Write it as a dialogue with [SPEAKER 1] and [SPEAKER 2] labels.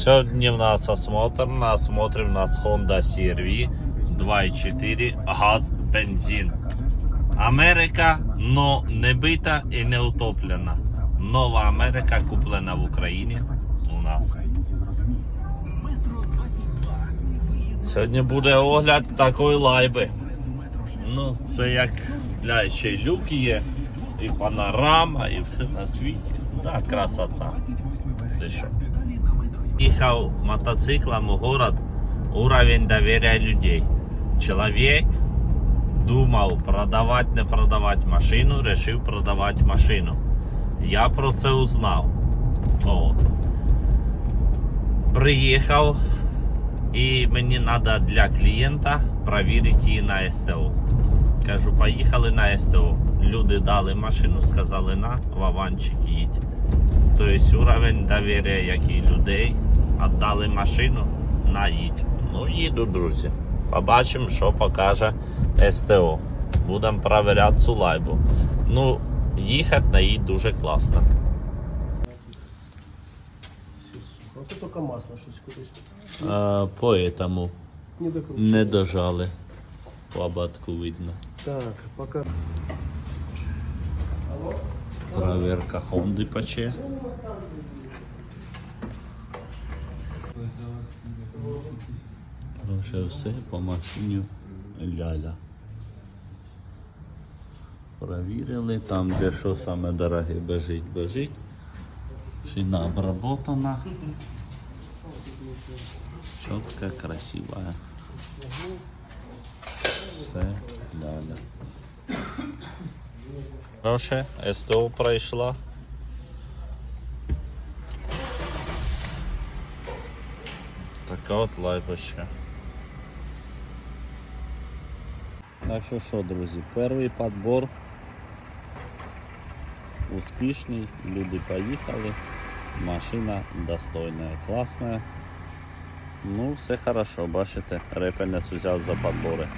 [SPEAKER 1] Сьогодні в нас осмотр. На осмотрі в нас Honda CR-V 2.4 газ бензин. Америка, но не бита і не утоплена. Нова Америка куплена в Україні у нас. Сьогодні буде огляд такої лайби. Ну, це як бля, ще й люк є, і панорама, і все на світі. Да, красота. Ти що? Ехал мотоциклом в город, уровень доверия людей. Человек думал продавать, не продавать машину, решил продавать машину. Я про це узнав. От. Приїхав і мені треба для клієнта перевірити її на СТО. Кажу, поїхали на СТО. Люди дали машину, сказали на ваванчик їдь. Тобто уровень довір'я, як і людей, віддали машину на їдь. Ну, їду, друзі. Побачимо, що покаже СТО. Будемо перевіряти цю лайбу. Ну, їхати на їй дуже класно.
[SPEAKER 2] То тільки масло щось кудись.
[SPEAKER 1] А, поэтому
[SPEAKER 2] Не
[SPEAKER 1] не дожали. По ободку видно.
[SPEAKER 2] Так, пока.
[SPEAKER 1] Проверка Хонди пече. Вже по машині ляля. Провірили, там де що саме дороге бежить, бежить. Шина обработана. Чітка, красива. Все ляля. Хороше, СТО пройшла. Така от лайпочка. Так що що, друзі, перший подбор успішний, люди поїхали, машина достойна, класна. Ну, все хорошо, бачите, репельнес взяв за подбори.